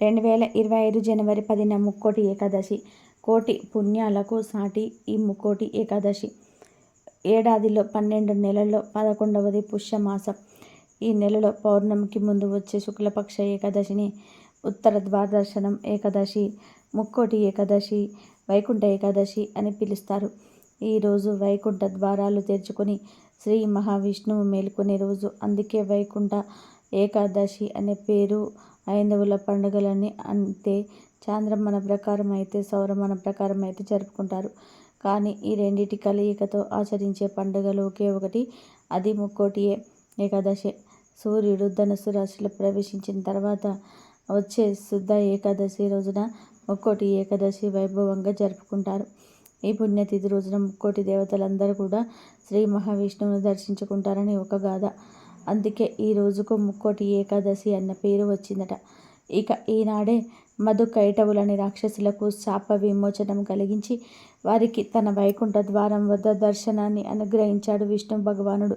రెండు వేల ఇరవై ఐదు జనవరి పదిన ముక్కోటి ఏకాదశి. కోటి పుణ్యాలకు సాటి ఈ ముక్కోటి ఏకాదశి. ఏడాదిలో పన్నెండు నెలల్లో పదకొండవది పుష్యమాసం. ఈ నెలలో పౌర్ణమికి ముందు వచ్చే శుక్లపక్ష ఏకాదశిని ఉత్తర ద్వాదర్శనం ఏకాదశి ముక్కోటి ఏకాదశి వైకుంఠ ఏకాదశి అని పిలుస్తారు. ఈరోజు వైకుంఠ ద్వారాలు తెరుచుకొని శ్రీ మహావిష్ణువు మేలుకునే రోజు. అందుకే వైకుంఠ ఏకాదశి అనే పేరు ఐందవుల పండుగలన్నీ అంతే. చాంద్రమణ ప్రకారం అయితే సౌరమణ ప్రకారం అయితే జరుపుకుంటారు. కానీ ఈ రెండిటి కలయికతో ఆచరించే పండుగలు ఒకే ఒకటి అది ముక్కోటియే ఏకాదశి. సూర్యుడు ధనుసు రాశిలో ప్రవేశించిన తర్వాత వచ్చే శుద్ధ ఏకాదశి రోజున ముక్కోటి ఏకాదశి వైభవంగా జరుపుకుంటారు. ఈ పుణ్యతిథి రోజున ముక్కోటి దేవతలందరూ కూడా శ్రీ మహావిష్ణువును దర్శించుకుంటారని ఒక గాథ. అందుకే ఈ రోజుకు ముక్కోటి ఏకాదశి అన్న పేరు వచ్చిందట. ఇక ఈనాడే మధు కైటవులని రాక్షసులకు శాప విమోచనం కలిగించి వారికి తన వైకుంఠ ద్వారం వద్ద దర్శనాన్ని అనుగ్రహించాడు విష్ణు భగవానుడు.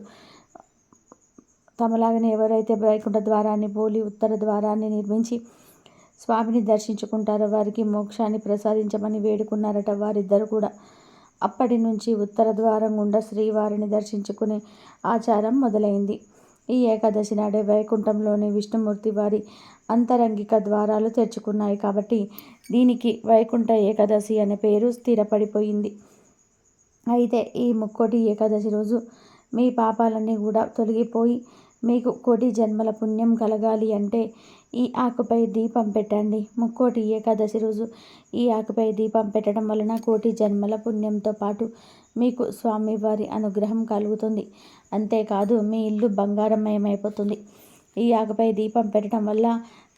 తమలాగనే ఎవరైతే వైకుంఠ ద్వారాన్ని పోలి ఉత్తర ద్వారాన్ని నిర్మించి స్వామిని దర్శించుకుంటారో వారికి మోక్షాన్ని ప్రసాదించమని వేడుకున్నారట. వారిద్దరు కూడా అప్పటి నుంచి ఉత్తర ద్వారం గుండా శ్రీవారిని దర్శించుకునే ఆచారం మొదలైంది. ఈ ఏకాదశి నాడే వైకుంఠంలోని విష్ణుమూర్తి వారి అంతరంగిక ద్వారాలు తెరుచుకున్నాయి కాబట్టి దీనికి వైకుంఠ ఏకాదశి అనే పేరు స్థిరపడిపోయింది. అయితే ఈ ముక్కోటి ఏకాదశి రోజు మీ పాపాలన్నీ కూడా తొలగిపోయి మీకు కోటి జన్మల పుణ్యం కలగాలి అంటే ఈ ఆకుపై దీపం పెట్టండి. ముక్కోటి ఏకాదశి రోజు ఈ ఆకుపై దీపం పెట్టడం వలన కోటి జన్మల పుణ్యంతో పాటు మీకు స్వామివారి అనుగ్రహం కలుగుతుంది. అంతేకాదు మీ ఇల్లు బంగారమయమైపోతుంది. ఈ ఆకుపై దీపం పెట్టడం వల్ల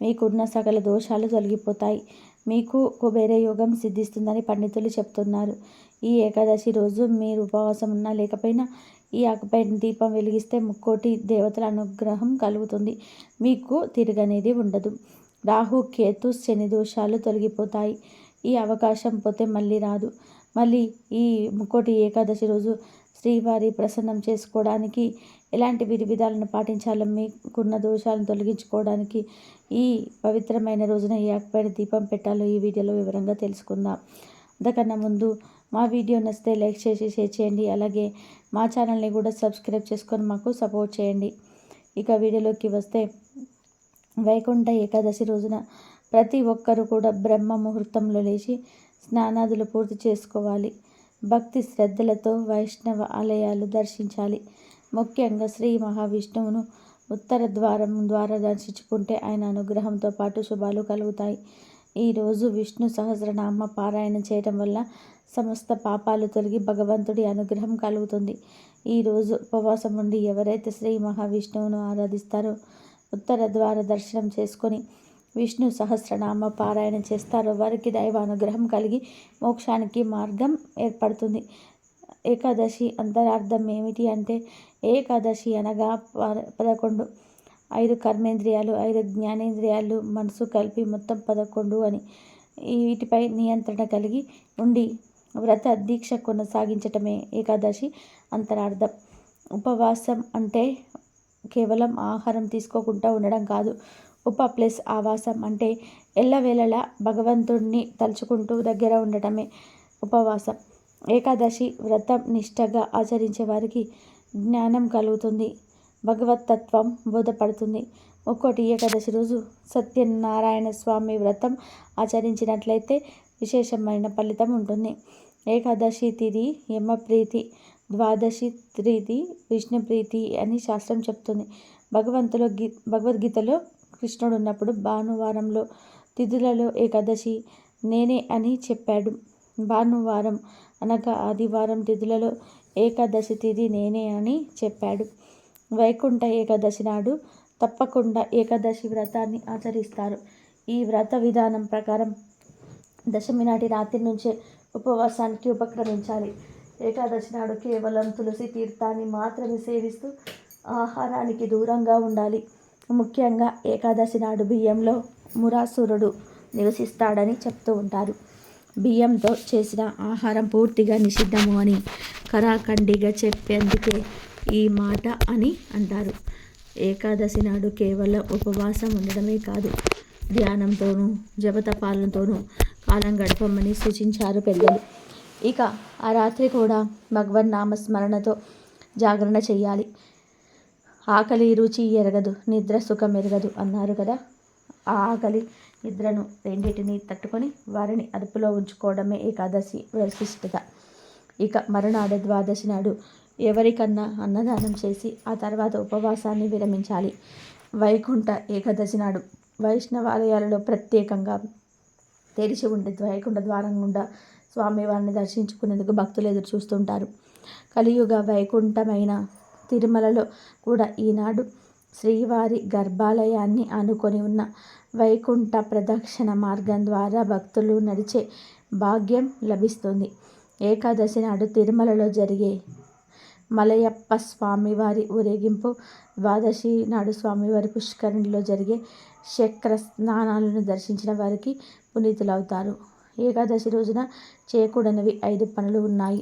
మీకున్న సకల దోషాలు తొలగిపోతాయి. మీకు కుబేర యోగం సిద్ధిస్తుందని పండితులు చెప్తున్నారు. ఈ ఏకాదశి రోజు మీరు ఉపవాసం ఉన్నా లేకపోయినా ఈ ఆకుపై దీపం వెలిగిస్తే ముక్కోటి దేవతల అనుగ్రహం కలుగుతుంది. మీకు తిరగనేది ఉండదు. రాహు కేతు శని దోషాలు తొలగిపోతాయి. ఈ అవకాశం పోతే మళ్ళీ రాదు. మళ్ళీ ఈ ముక్కోటి ఏకాదశి రోజు శ్రీవారి ప్రసన్నం చేసుకోవడానికి ఎలాంటి విధి విధాలను పాటించాలో మీకున్న దోషాలను తొలగించుకోవడానికి ఈ పవిత్రమైన రోజున ఈ ఆకుపైన దీపం పెట్టాలో ఈ వీడియోలో వివరంగా తెలుసుకుందాం. అంతకన్నా ముందు మా వీడియో నచ్చితే లైక్ చేసి షేర్ చేయండి. అలాగే మా ఛానల్ని కూడా సబ్స్క్రైబ్ చేసుకొని మాకు సపోర్ట్ చేయండి. ఇక వీడియోలోకి వస్తే వైకుంఠ ఏకాదశి రోజున ప్రతి ఒక్కరూ కూడా బ్రహ్మ ముహూర్తంలో లేచి స్నానాదులు పూర్తి చేసుకోవాలి. భక్తి శ్రద్ధలతో వైష్ణవ ఆలయాలు దర్శించాలి. ముఖ్యంగా శ్రీ మహావిష్ణువును ఉత్తర ద్వారం ద్వారా దర్శించుకుంటే ఆయన అనుగ్రహంతో పాటు శుభాలు కలుగుతాయి. ఈరోజు విష్ణు సహస్రనామ పారాయణ చేయటం వల్ల సమస్త పాపాలు తొలగి భగవంతుడి అనుగ్రహం కలుగుతుంది. ఈరోజు ఉపవాసం ఉండి ఎవరైతే శ్రీ మహావిష్ణువును ఆరాధిస్తారో ఉత్తర ద్వార దర్శనం చేసుకొని విష్ణు సహస్రనామ పారాయణ చేస్తారో. వారికి దైవ అనుగ్రహం కలిగి మోక్షానికి మార్గం ఏర్పడుతుంది. ఏకాదశి అంతరార్థం ఏమిటి అంటే ఏకాదశి అనగా పదకొండు. ఐదు కర్మేంద్రియాలు ఐదు జ్ఞానేంద్రియాలు మనసు కలిపి మొత్తం పదకొండు అని. వీటిపై నియంత్రణ కలిగి ఉండి వ్రత దీక్ష కొనసాగించటమే ఏకాదశి అంతరార్థం. ఉపవాసం అంటే కేవలం ఆహారం తీసుకోకుండా ఉండడం కాదు. ఉప ప్లస్ ఆవాసం అంటే ఎల్లవేళలా భగవంతుణ్ణి తలుచుకుంటూ దగ్గర ఉండటమే ఉపవాసం. ఏకాదశి వ్రతం నిష్టగా ఆచరించే వారికి జ్ఞానం కలుగుతుంది. భగవతత్వం బోధపడుతుంది. ఒక్కోటి ఏకాదశి రోజు సత్యనారాయణ స్వామి వ్రతం ఆచరించినట్లయితే విశేషమైన ఫలితం ఉంటుంది. ఏకాదశి తిథి యమప్రీతి ద్వాదశి త్రిది విష్ణుప్రీతి అని శాస్త్రం చెప్తుంది. భగవంతులో గీ భగవద్గీతలో కృష్ణుడు ఉన్నప్పుడు భానువారంలో తిథులలో ఏకాదశి నేనే అని చెప్పాడు. భానువారం అనగా ఆదివారం తిథులలో ఏకాదశి తిథి నేనే అని చెప్పాడు. వైకుంఠ ఏకాదశి నాడు తప్పకుండా ఏకాదశి వ్రతాన్ని ఆచరిస్తారు. ఈ వ్రత విధానం ప్రకారం దశమి నాటి రాత్రి నుంచే ఉపవాసానికి ఉపక్రమించాలి. ఏకాదశి నాడు కేవలం తులసి తీర్థాన్ని మాత్రమే సేవిస్తూ ఆహారానికి దూరంగా ఉండాలి. ముఖ్యంగా ఏకాదశి నాడు బియ్యంలో మురాసురుడు నివసిస్తాడని చెప్తూ ఉంటారు. బియ్యంతో చేసిన ఆహారం పూర్తిగా నిషిద్ధము అని కరాఖండిగా చెప్పేందుకే ఈ మాట అని అంటారు. ఏకాదశి నాడు కేవలం ఉపవాసం ఉండడమే కాదు ధ్యానంతోనూ జపతపాలనతోనూ కాలం గడపమని సూచించారు పెద్దలు. ఇక ఆ రాత్రి కూడా భగవన్ నామస్మరణతో జాగరణ చేయాలి. ఆకలి రుచి ఎరగదు నిద్ర సుఖం ఎరగదు అన్నారు కదా. ఆ ఆకలి నిద్రను రెండింటిని తట్టుకొని వారిని అదుపులో ఉంచుకోవడమే ఏకాదశి విశిష్టత ఇక మరునాడు ద్వాదశి నాడు ఎవరికన్నా అన్నదానం చేసి ఆ తర్వాత ఉపవాసాన్ని విరమించాలి. వైకుంఠ ఏకాదశి నాడు వైష్ణవాలయాలలో ప్రత్యేకంగా తెరిచి ఉండే వైకుంఠ ద్వారం గుండా స్వామివారిని దర్శించుకునేందుకు భక్తులు ఎదురు చూస్తుంటారు. కలియుగ వైకుంఠమైన తిరుమలలో కూడా ఈనాడు శ్రీవారి గర్భాలయాన్ని ఆనుకొని ఉన్న వైకుంఠ ప్రదక్షిణ మార్గం ద్వారా భక్తులు నడిచే భాగ్యం లభిస్తుంది. ఏకాదశి నాడు తిరుమలలో జరిగే మలయప్ప స్వామివారి ఊరేగింపు ద్వాదశి నాడు స్వామివారి పుష్కరిణిలో జరిగే చక్ర స్నానాలను దర్శించిన వారికి పునీతులవుతారు. ఏకాదశి రోజున చేయకూడనివి ఐదు పనులు ఉన్నాయి.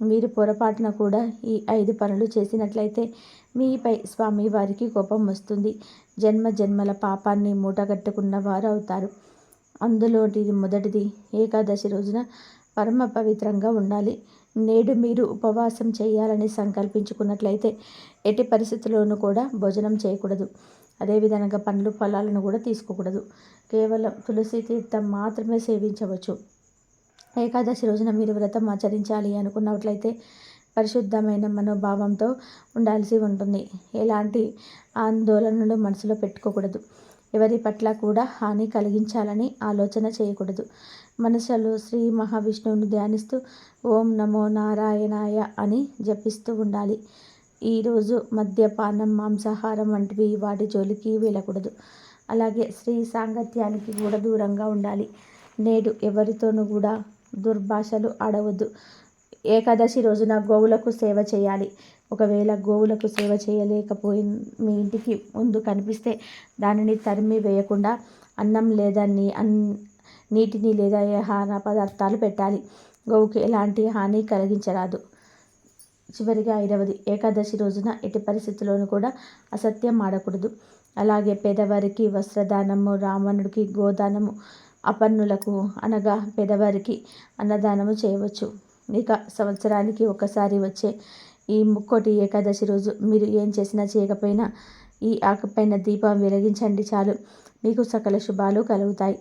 మీరు పొరపాటున కూడా ఈ ఐదు పనులు చేసినట్లయితే మీపై స్వామి వారికి కోపం వస్తుంది. జన్మ జన్మల పాపాన్ని మూటగట్టుకున్న వారు అవుతారు అందులోటిది మొదటిది ఏకాదశి రోజున పరమ పవిత్రంగా ఉండాలి. నేడు మీరు ఉపవాసం చేయాలని సంకల్పించుకున్నట్లయితే ఎట్టి పరిస్థితుల్లోనూ కూడా భోజనం చేయకూడదు. అదేవిధంగా పండ్లు ఫలాలను కూడా తీసుకోకూడదు. కేవలం తులసి తీర్థం మాత్రమే సేవించవచ్చు. ఏకాదశి రోజున మీరు వ్రతం ఆచరించాలి అనుకున్నట్లయితే పరిశుద్ధమైన మనోభావంతో ఉండాల్సి ఉంటుంది. ఎలాంటి ఆందోళనలు మనసులో పెట్టుకోకూడదు. ఎవరి పట్ల కూడా హాని కలిగించాలని ఆలోచన చేయకూడదు. మనసులో శ్రీ మహావిష్ణువును ధ్యానిస్తూ ఓం నమో నారాయణాయ అని జపిస్తూ ఉండాలి. ఈరోజు మద్యపానం మాంసాహారం వంటివి వాటి జోలికి వెళ్ళకూడదు. అలాగే స్త్రీ సాంగత్యానికి కూడా దూరంగా ఉండాలి. నేడు ఎవరితోనూ కూడా దుర్భాషలు ఆడవద్దు ఏకాదశి రోజున గోవులకు సేవ చేయాలి. ఒకవేళ గోవులకు సేవ చేయలేకపోయి మీ ఇంటికి ముందు కనిపిస్తే దానిని తరిమి వేయకుండా అన్నం లేదా నీ అన్ నీటిని లేదా ఆహార పదార్థాలు పెట్టాలి. గోవుకి ఎలాంటి హాని కలిగించరాదు. చివరిగా ఐదవది ఏకాదశి రోజున ఎట్టి పరిస్థితుల్లోనూ కూడా అసత్యం ఆడకూడదు. అలాగే పేదవారికి వస్త్రదానము రావణుడికి గోదానము అపన్నులకు అనగా పెదవారికి అన్నదానము చేయవచ్చు. ఇక సంవత్సరానికి ఒకసారి వచ్చే ఈ ముక్కోటి ఏకాదశి రోజు మీరు ఏం చేసినా చేయకపోయినా ఈ ఆకుపైన దీపం వెలిగించండి చాలు. మీకు సకల శుభాలు కలుగుతాయి.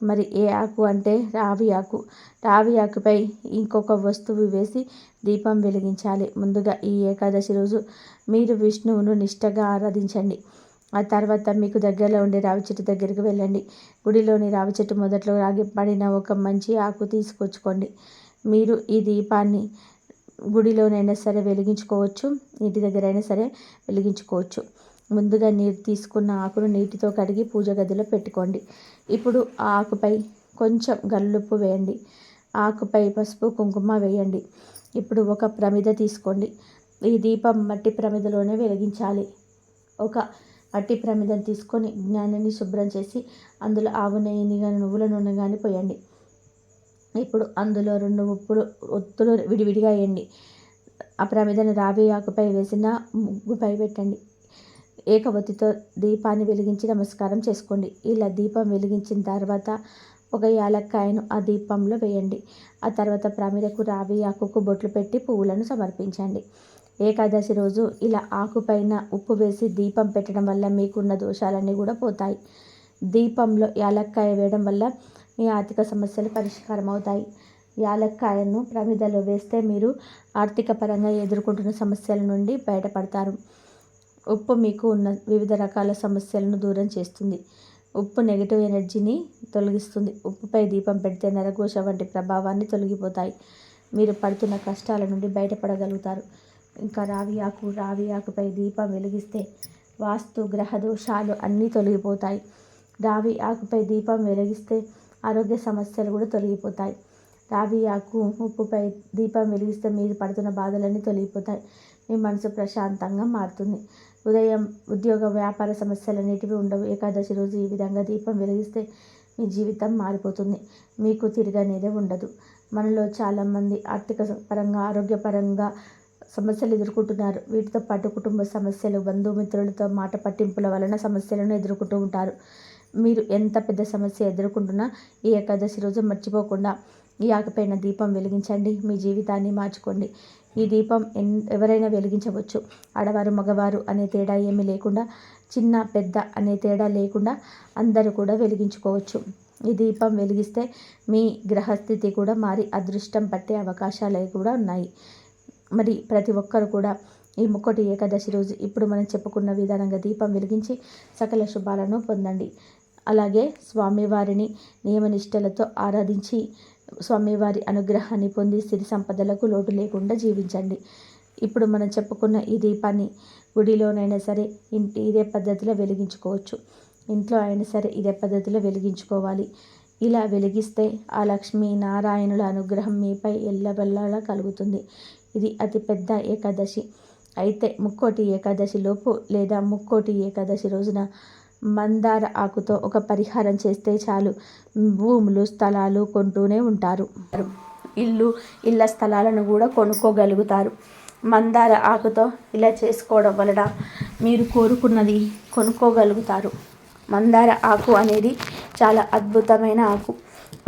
మరి ఏ ఆకు అంటే రావి ఆకు. రావి ఆకుపై ఇంకొక వస్తువు వేసి దీపం వెలిగించాలి. ముందుగా ఈ ఏకాదశి రోజు మీరు విష్ణువును నిష్టగా ఆరాధించండి. ఆ తర్వాత మీకు దగ్గరలో ఉండే రావి చెట్టు దగ్గరికి వెళ్ళండి. గుడిలోని రావి చెట్టు మొదట్లో రాగి పడిన ఒక మంచి ఆకు తీసుకొచ్చుకోండి. మీరు ఈ దీపాన్ని గుడిలోనైనా సరే వెలిగించుకోవచ్చు. ఇంటి దగ్గరైనా సరే వెలిగించుకోవచ్చు. ముందుగా నీరు తీసుకున్న ఆకును నీటితో కడిగి పూజ గదిలో పెట్టుకోండి. ఇప్పుడు ఆ ఆకుపై కొంచెం గల్లుప్పు వేయండి. ఆకుపై పసుపు కుంకుమ వేయండి. ఇప్పుడు ఒక ప్రమిద తీసుకోండి. ఈ దీపం మట్టి ప్రమిదలోనే వెలిగించాలి. ఒక అట్టి ప్రమిదం తీసుకొని జ్ఞానాన్ని శుభ్రం చేసి అందులో ఆవు నెయ్యిని కానీ నువ్వుల నూనె కానీ పోయండి. ఇప్పుడు అందులో రెండు ఉప్పులు ఒత్తులు విడివిడిగా వేయండి. ఆ ప్రమిదను రావి ఆకుపై వేసిన ముగ్గుపై పెట్టండి. ఏకవతితో దీపాన్ని వెలిగించి నమస్కారం చేసుకోండి. ఇలా దీపం వెలిగించిన తర్వాత ఒక యాలక్కాయను ఆ దీపంలో వేయండి. ఆ తర్వాత ప్రమిదకు రావి ఆకుకు బొట్లు పెట్టి పువ్వులను సమర్పించండి. ఏకాదశి రోజు ఇలా ఆకుపైన ఉప్పు వేసి దీపం పెట్టడం వల్ల మీకున్న దోషాలన్నీ కూడా పోతాయి. దీపంలో యాలక్కాయ వేయడం వల్ల మీ ఆర్థిక సమస్యలు పరిష్కారం అవుతాయి. యాలక్కాయను ప్రమిదలో వేస్తే మీరు ఆర్థిక పరంగా ఎదుర్కొంటున్న సమస్యల నుండి బయటపడతారు. ఉప్పు మీకు ఉన్న వివిధ రకాల సమస్యలను దూరం చేస్తుంది. ఉప్పు నెగిటివ్ ఎనర్జీని తొలగిస్తుంది. ఉప్పుపై దీపం పెడితే నరఘోష వంటి ప్రభావాన్ని తొలగిపోతాయి. మీరు పడుతున్న కష్టాల నుండి బయటపడగలుగుతారు. ఇంకా రావి ఆకు రావి ఆకుపై దీపం వెలిగిస్తే వాస్తు గ్రహ దోషాలు అన్నీ తొలగిపోతాయి. రావి ఆకుపై దీపం వెలిగిస్తే ఆరోగ్య సమస్యలు కూడా తొలగిపోతాయి. రావి ఆకు ఉప్పుపై దీపం వెలిగిస్తే మీరు పడుతున్న బాధలన్నీ తొలగిపోతాయి. మీ మనసు ప్రశాంతంగా మారుతుంది. ఉదయం ఉద్యోగ వ్యాపార సమస్యలు అనేటివి ఉండవు. ఏకాదశి రోజు ఈ విధంగా దీపం వెలిగిస్తే మీ జీవితం మారిపోతుంది. మీకు తిరగనేదే ఉండదు. మనలో చాలామంది ఆర్థిక పరంగా ఆరోగ్యపరంగా సమస్యలు ఎదుర్కొంటున్నారు. వీటితో పాటు కుటుంబ సమస్యలు బంధుమిత్రులతో మాట పట్టింపుల వలన సమస్యలను ఎదుర్కొంటూ ఉంటారు. మీరు ఎంత పెద్ద సమస్య ఎదుర్కొంటున్నా ఈ ఏకాదశి రోజు మర్చిపోకుండా ఈ ఆకపోయిన దీపం వెలిగించండి. మీ జీవితాన్ని మార్చుకోండి. ఈ దీపం ఎన్ ఎవరైనా వెలిగించవచ్చు. ఆడవారు మగవారు అనే తేడా ఏమీ లేకుండా చిన్న పెద్ద అనే తేడా లేకుండా అందరూ కూడా వెలిగించుకోవచ్చు. ఈ దీపం వెలిగిస్తే మీ గ్రహస్థితి కూడా మారి అదృష్టం పట్టే అవకాశాలు కూడా ఉన్నాయి. మరి ప్రతి ఒక్కరు కూడా ఈ ముక్కటి ఏకాదశి రోజు ఇప్పుడు మనం చెప్పుకున్న విధానంగా దీపం వెలిగించి సకల శుభాలను పొందండి. అలాగే స్వామివారిని నియమనిష్టలతో ఆరాధించి స్వామివారి అనుగ్రహాన్ని పొంది సిరి సంపదలకు లోటు లేకుండా జీవించండి. ఇప్పుడు మనం చెప్పుకున్న ఈ దీపాన్ని గుడిలోనైనా సరే ఇంటి ఇదే పద్ధతిలో వెలిగించుకోవచ్చు. ఇంట్లో అయినా సరే ఇదే పద్ధతిలో వెలిగించుకోవాలి. ఇలా వెలిగిస్తే ఆ లక్ష్మీ నారాయణుల అనుగ్రహం మీపై ఎల్లవెల్లలా కలుగుతుంది. ఇది అతిపెద్ద ఏకాదశి. అయితే ముక్కోటి ఏకాదశి లోపు లేదా ముక్కోటి ఏకాదశి రోజున మందార ఆకుతో ఒక పరిహారం చేస్తే చాలు. భూములు స్థలాలు కొంటూనే ఉంటారు. ఇల్లు ఇళ్ళ స్థలాలను కూడా కొనుక్కోగలుగుతారు. మందార ఆకుతో ఇలా చేసుకోవడం వలన మీరు కోరుకున్నది కొనుక్కోగలుగుతారు. మందార ఆకు అనేది చాలా అద్భుతమైన ఆకు.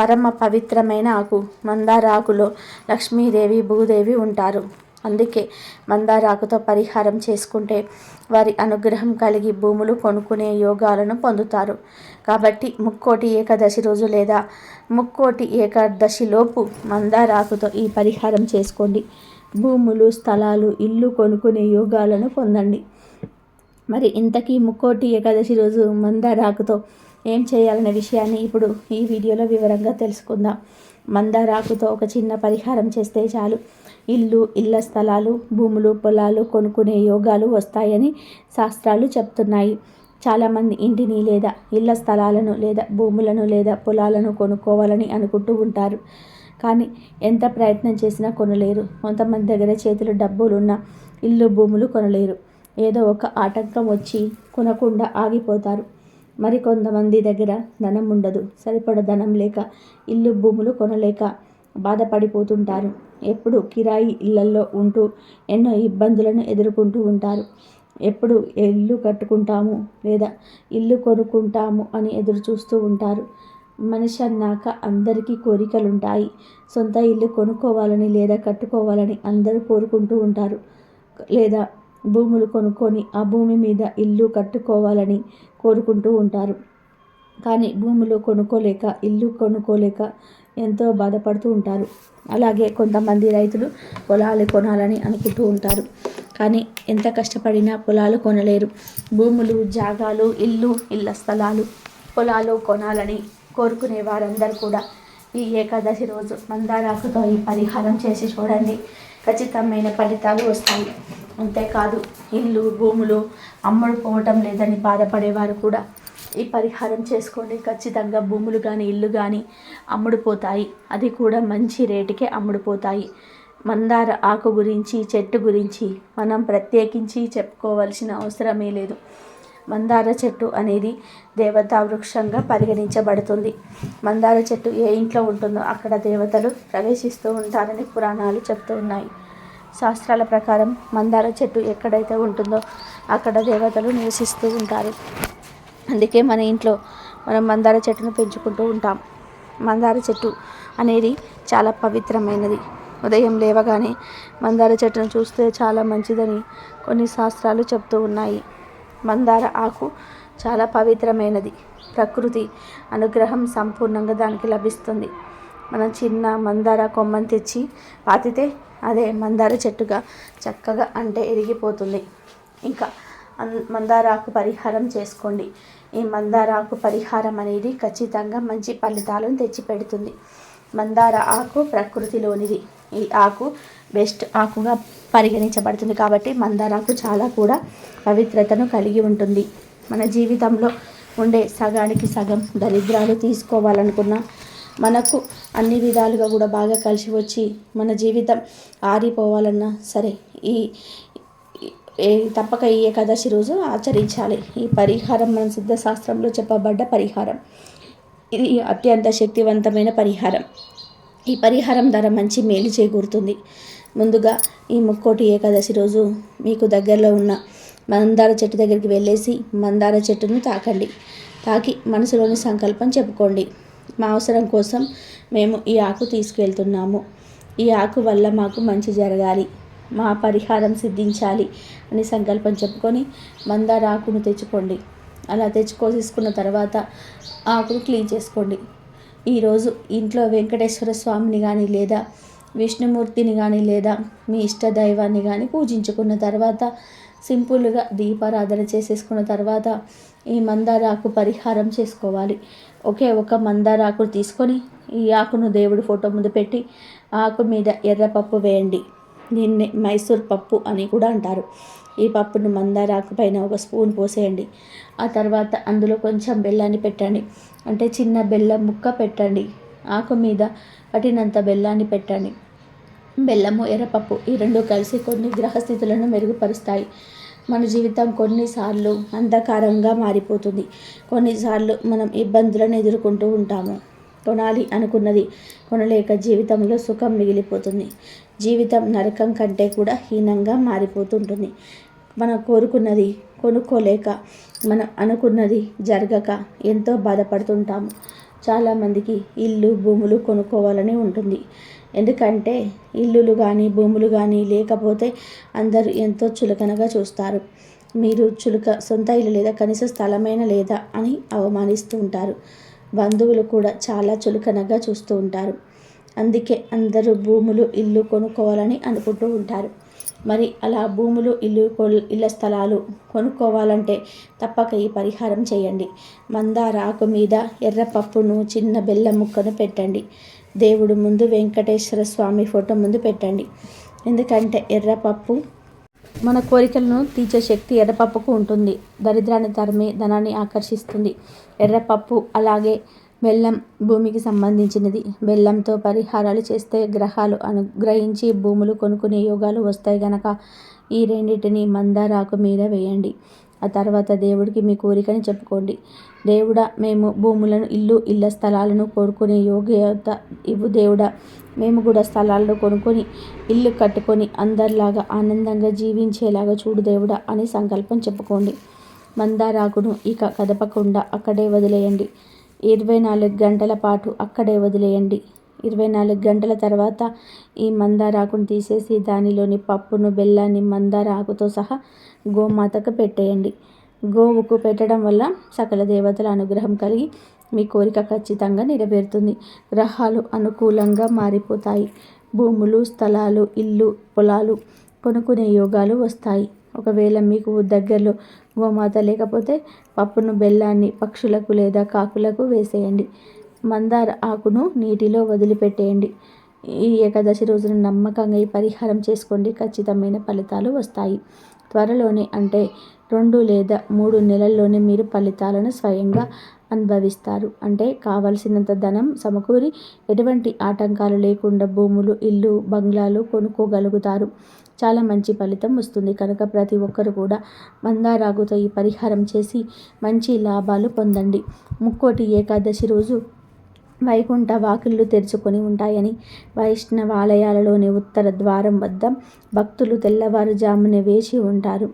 పరమ పవిత్రమైన ఆకు మందారాకులో లక్ష్మీదేవి భూదేవి ఉంటారు. అందుకే మందారాకుతో పరిహారం చేసుకుంటే వారి అనుగ్రహం కలిగి భూములు కొనుక్కునే యోగాలను పొందుతారు. కాబట్టి ముక్కోటి ఏకాదశి రోజు లేదా ముక్కోటి ఏకాదశిలోపు మందారాకుతో ఈ పరిహారం చేసుకోండి. భూములు స్థలాలు ఇల్లు కొనుక్కునే యోగాలను పొందండి. మరి ఇంతకీ ముక్కోటి ఏకాదశి రోజు మందారాకుతో ఏం చేయాలనే విషయాన్ని ఇప్పుడు ఈ వీడియోలో వివరంగా తెలుసుకుందాం. మందారాకుతో ఒక చిన్న పరిహారం చేస్తే చాలు. ఇల్లు ఇళ్ళ స్థలాలు భూములు పొలాలు కొనుక్కునే యోగాలు వస్తాయని శాస్త్రాలు చెప్తున్నాయి. చాలామంది ఇంటిని లేదా ఇళ్ళ స్థలాలను లేదా భూములను లేదా పొలాలను కొనుక్కోవాలని అనుకుంటూ ఉంటారు. కానీ ఎంత ప్రయత్నం చేసినా కొనలేరు. కొంతమంది దగ్గర చేతులు డబ్బులున్న ఇల్లు భూములు కొనలేరు. ఏదో ఒక ఆటంకం వచ్చి కొనకుండా ఆగిపోతారు. మరి కొంతమంది దగ్గర ధనం ఉండదు. సరిపడ ధనం లేక ఇల్లు భూములు కొనలేక బాధపడిపోతుంటారు. ఎప్పుడు కిరాయి ఇళ్ళల్లో ఉంటూ ఎన్నో ఇబ్బందులను ఎదుర్కొంటూ ఉంటారు. ఎప్పుడు ఇల్లు కట్టుకుంటాము లేదా ఇల్లు కొనుక్కుంటాము అని ఎదురు చూస్తూ ఉంటారు. మనిషి అన్నాక అందరికీ కోరికలు ఉంటాయి సొంత ఇల్లు కొనుక్కోవాలని లేదా కట్టుకోవాలని అందరూ కోరుకుంటూ ఉంటారు. లేదా భూములు కొనుక్కొని ఆ భూమి మీద ఇల్లు కట్టుకోవాలని కోరుకుంటూ ఉంటారు. కానీ భూములు కొనుక్కోలేక ఇల్లు కొనుక్కోలేక ఎంతో బాధపడుతూ ఉంటారు. అలాగే కొంతమంది రైతులు పొలాలు కొనాలని అనుకుంటూ ఉంటారు. కానీ ఎంత కష్టపడినా పొలాలు కొనలేరు. భూములు జాగాలు ఇల్లు ఇళ్ళ స్థలాలు పొలాలు కొనాలని కోరుకునే వారందరూ కూడా ఈ ఏకాదశి రోజు మందారాకుతో ఈ పరిహారం చేసి చూడండి. ఖచ్చితమైన ఫలితాలు వస్తాయి. అంతేకాదు ఇల్లు భూములు అమ్ముడుపోవటం లేదని బాధపడేవారు కూడా. ఈ పరిహారం చేసుకోండి. ఖచ్చితంగా భూములు కానీ ఇల్లు కానీ అమ్ముడుపోతాయి అది కూడా మంచి రేటుకే అమ్ముడుపోతాయి మందార ఆకు గురించి చెట్టు గురించి మనం ప్రత్యేకించి చెప్పుకోవాల్సిన అవసరమే లేదు. మందార చెట్టు అనేది దేవతా వృక్షంగా పరిగణించబడుతుంది. మందార చెట్టు ఏ ఇంట్లో ఉంటుందో అక్కడ దేవతలు ప్రవేశిస్తూ ఉంటారని పురాణాలు చెప్తూ ఉన్నాయి. శాస్త్రాల ప్రకారం మందార చెట్టు ఎక్కడైతే ఉంటుందో అక్కడ దేవతలు నివసిస్తూ ఉంటారు. అందుకే మన ఇంట్లో మనం మందార చెట్టును పెంచుకుంటూ ఉంటాం. మందార చెట్టు అనేది చాలా పవిత్రమైనది. ఉదయం లేవగానే మందార చెట్టును చూస్తే చాలా మంచిదని కొన్ని శాస్త్రాలు చెప్తూ ఉన్నాయి. మందార ఆకు చాలా పవిత్రమైనది. ప్రకృతి అనుగ్రహం సంపూర్ణంగా దానికి లభిస్తుంది. మనం చిన్న మందార కొమ్మని తెచ్చి పాతితే అదే మందార చెట్టుగా చక్కగా అంటే ఎరిగిపోతుంది ఇంకా మందారాకు పరిహారం చేసుకోండి. ఈ మందారాకు పరిహారం అనేది ఖచ్చితంగా మంచి ఫలితాలను తెచ్చిపెడుతుంది. మందార ఆకు ప్రకృతిలోనిది. ఈ ఆకు బెస్ట్ ఆకుగా పరిగణించబడుతుంది కాబట్టి మందారాకు చాలా కూడా పవిత్రతను కలిగి ఉంటుంది. మన జీవితంలో ఉండే సగానికి సగం దరిద్రాలు తీసుకోవాలనుకున్న మనకు అన్ని విధాలుగా కూడా బాగా కలిసి వచ్చి మన జీవితం ఆరిపోవాలన్నా సరే ఈ తప్పక ఈ ఏకాదశి రోజు ఆచరించాలి. ఈ పరిహారం మన సిద్ధశాస్త్రంలో చెప్పబడ్డ పరిహారం. ఇది అత్యంత శక్తివంతమైన పరిహారం. ఈ పరిహారం ధర మంచి మేలు చేకూరుతుంది. ముందుగా ఈ ముక్కోటి ఏకాదశి రోజు మీకు దగ్గరలో ఉన్న మందార చెట్టు దగ్గరికి వెళ్ళేసి మందార చెట్టును తాకండి. తాకి మనసులోని సంకల్పం చెప్పుకోండి. మా అవసరం కోసం మేము ఈ ఆకు తీసుకెళ్తున్నాము. ఈ ఆకు వల్ల మాకు మంచి జరగాలి. మా పరిహారం సిద్ధించాలి అని సంకల్పం చెప్పుకొని మందార ఆకును తెచ్చుకోండి. అలా తెచ్చుకో తీసుకున్న తర్వాత ఆకును క్లీన్ చేసుకోండి. ఈరోజు ఇంట్లో వెంకటేశ్వర స్వామిని కానీ లేదా విష్ణుమూర్తిని కానీ లేదా మీ ఇష్ట దైవాన్ని కానీ పూజించుకున్న తర్వాత సింపుల్గా దీపారాధన చేసేసుకున్న తర్వాత ఈ మందారాకు పరిహారం చేసుకోవాలి. ఒకే ఒక మందారాకు తీసుకొని ఈ ఆకును దేవుడి ఫోటో ముందు పెట్టి ఆకు మీద ఎర్రపప్పు వేయండి. దీన్ని మైసూర్ పప్పు అని కూడా అంటారు. ఈ పప్పును మందారాకు పైన ఒక స్పూన్ పోసేయండి. ఆ తర్వాత అందులో కొంచెం బెల్లాన్ని పెట్టండి. అంటే చిన్న బెల్లం ముక్క పెట్టండి. ఆకు మీద పట్టినంత బెల్లాన్ని పెట్టండి. బెల్లము ఎర్రపప్పు ఈ రెండు కలిసి కొన్ని గ్రహస్థితులను మెరుగుపరుస్తాయి. మన జీవితం కొన్నిసార్లు అంధకారంగా మారిపోతుంది. కొన్నిసార్లు మనం ఇబ్బందులను ఎదుర్కొంటూ ఉంటాము. కొనాలి అనుకున్నది కొనలేక జీవితంలో సుఖం మిగిలిపోతుంది. జీవితం నరకం కంటే కూడా హీనంగా మారిపోతుంటుంది. మనం కోరుకున్నది కొనుక్కోలేక మనం అనుకున్నది జరగక ఎంతో బాధపడుతుంటాము. చాలామందికి ఇల్లు భూములు కొనుక్కోవాలని ఉంటుంది. ఎందుకంటే ఇల్లులు కానీ భూములు కానీ లేకపోతే అందరూ ఎంతో చులకనగా చూస్తారు. మీరు చులక సొంత ఇల్లు లేదా కనీస స్థలమైన లేదా అని అవమానిస్తూ ఉంటారు. బంధువులు కూడా చాలా చులకనగా చూస్తూ ఉంటారు. అందుకే అందరూ భూములు ఇల్లు కొనుక్కోవాలని అనుకుంటూ ఉంటారు. మరి అలా భూములు ఇల్లు ఇళ్ళ స్థలాలు కొనుక్కోవాలంటే తప్పక ఈ పరిహారం చేయండి. మందార ఆకు మీద ఎర్రపప్పును చిన్న బెల్లం ముక్కను పెట్టండి. దేవుడు ముందు వెంకటేశ్వర స్వామి ఫోటో ముందు పెట్టండి. ఎందుకంటే ఎర్రపప్పు మన కోరికలను తీర్చే శక్తి ఎర్రపప్పుకు ఉంటుంది. దరిద్రాన్ని తరిమి ధనాన్ని ఆకర్షిస్తుంది. ఎర్రపప్పు అలాగే బెల్లం భూమికి సంబంధించినది. బెల్లంతో పరిహారాలు చేస్తే గ్రహాలు అనుగ్రహించి భూములు కొనుక్కునే యోగాలు వస్తాయి గనక ఈ రెండింటిని మందారాకు మీద వేయండి. ఆ తర్వాత దేవుడికి మీ కోరికని చెప్పుకోండి. దేవుడా మేము భూములను ఇల్లు ఇళ్ళ స్థలాలను కోరుకునే యోగ్యత ఇవ్వు దేవుడా. మేము కూడా స్థలాలను కొనుక్కొని ఇల్లు కట్టుకొని అందరిలాగా ఆనందంగా జీవించేలాగా చూడు దేవుడా అని సంకల్పం చెప్పుకోండి. మందారాకును ఇక కదపకుండా అక్కడే వదిలేయండి. ఇరవై నాలుగు గంటల పాటు అక్కడే వదిలేయండి. ఇరవై నాలుగు గంటల తర్వాత ఈ మందారాకును తీసేసి దానిలోని పప్పును బెల్లాన్ని మందారాకుతో సహా గోమాతకు పెట్టేయండి. గోవుకు పెట్టడం వల్ల సకల దేవతల అనుగ్రహం కలిగి మీ కోరిక ఖచ్చితంగా నెరవేరుతుంది. గ్రహాలు అనుకూలంగా మారిపోతాయి. భూములు స్థలాలు ఇల్లు పొలాలు కొనుక్కునే యోగాలు వస్తాయి. ఒకవేళ మీకు దగ్గరలో గోమాత లేకపోతే పప్పును బెల్లాన్ని పక్షులకు లేదా కాకులకు వేసేయండి. మందార ఆకును నీటిలో వదిలిపెట్టేయండి. ఈ ఏకాదశి రోజున నమ్మకంగా ఈ పరిహారం చేసుకోండి. ఖచ్చితమైన ఫలితాలు వస్తాయి. త్వరలోనే అంటే రెండు లేదా మూడు నెలల్లోనే మీరు ఫలితాలను స్వయంగా అనుభవిస్తారు. అంటే కావలసినంత ధనం సమకూరి ఎటువంటి ఆటంకాలు లేకుండా భూములు ఇల్లు బంగ్లాలు కొనుక్కోగలుగుతారు. చాలా మంచి ఫలితం వస్తుంది. కనుక ప్రతి ఒక్కరు కూడా మందారాగుతో ఈ పరిహారం చేసి మంచి లాభాలు పొందండి. ముక్కోటి ఏకాదశి రోజు వైకుంఠ వాకిళ్ళు తెరుచుకొని ఉంటాయని వైష్ణవాలయాలలోని ఉత్తర ద్వారం వద్ద భక్తులు తెల్లవారుజామున వేచి ఉంటారు.